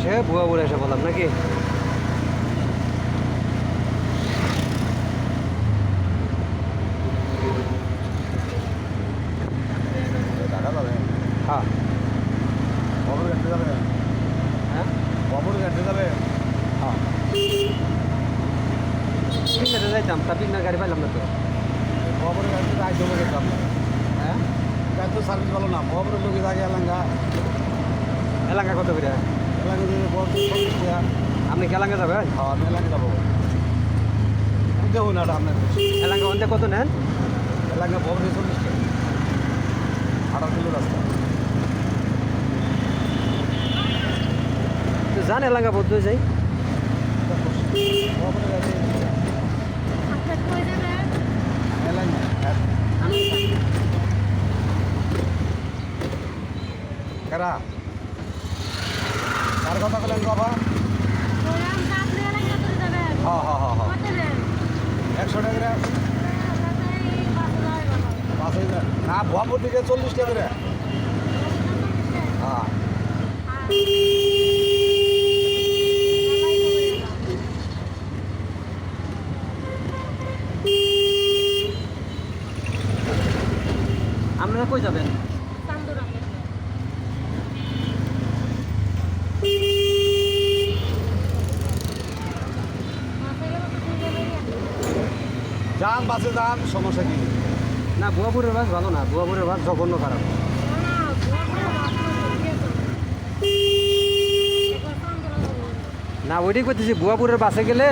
সে বুয়া বুড়ে এসে বললাম, নাকি? হ্যাঁ। বাবুর ঘাটে যাবে হ্যাঁ। বাবুর ঘাটে যাবে হ্যাঁ পিকনাতে যাইতাম। তা পিকনার গাড়ি না তো বাবুর ঘাটে আইতে হবে যেতাম হ্যাঁ গাড়ি তো সার্ভিস ভালো না বাবুরের লোকে আগে এলাঙ্গা এলাঙ্গা কত করে? এলাঙ্গা আপনি কি এলাকা যাবেন? হ্যাঁ আমি এলাঙ্গা যাব। দেখুন না আপনার এলাকা অন্তে কত নেন? এলাঙ্গা খবরে চল্লিশ টাকা। আঠারো কিলো রাস্তা। যান এলাকা বদ্ধ যাই এলাঙ্গা আমি কারা? কার কথা বলেন বাবা? হ্যাঁ হ্যাঁ হ্যাঁ একশো টাকা পাঁচ হাজার। না, ভুয়াপুর দিকে চল্লিশ টাকা হ্যাঁ। আপনারা কই যাবেন? যান বাসে যান সমস্যা কি? না বুয়াপুরের বাস ভালো না বুয়াপুরের বাস জঘন্য খারাপ। না ওইটাই করতেছি বুয়াপুরের বাসে গেলে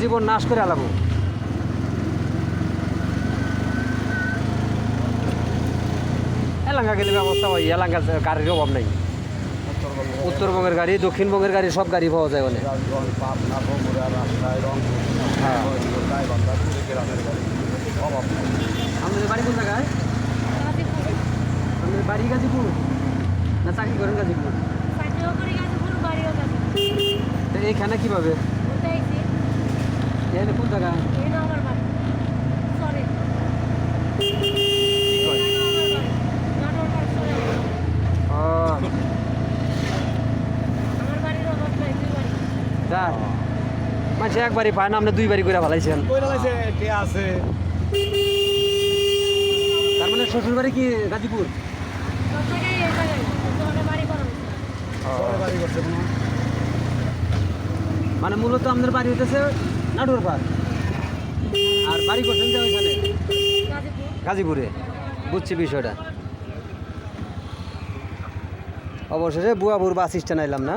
জীবন নাশ করে আলাবো। এলাকা গেলে ব্যবস্থা হয় এলাকা গাড়ির অভাব নাই। উত্তরবঙ্গের গাড়ি দক্ষিণবঙ্গের গাড়ি সব গাড়ি পাওয়া যায় ওখানে গ্রামের গাড়ি অভাব। নেই আমাদের বাড়ি কোন জায়গায় আমাদের বাড়ি গাজীপুর? না চাকরি করেন গাজীপুর? এইখানে কীভাবে? এখানে কোন জায়গায় ও। যা মাঝে একবারই পায় না আপনি দুইবারই করে ভালাইছেন আছে? তার মানে শ্বশুর বাড়ি কি গাজীপুর? মানে মূলত আপনার বাড়ি হইতেছে নাটোর পার আর বাড়ি করছেন যে ওইখানে? গাজীপুরে। বুঝছি বিষয়টা। অবশেষে বুয়াবুর বাস স্ট্যান্ড আইলাম না?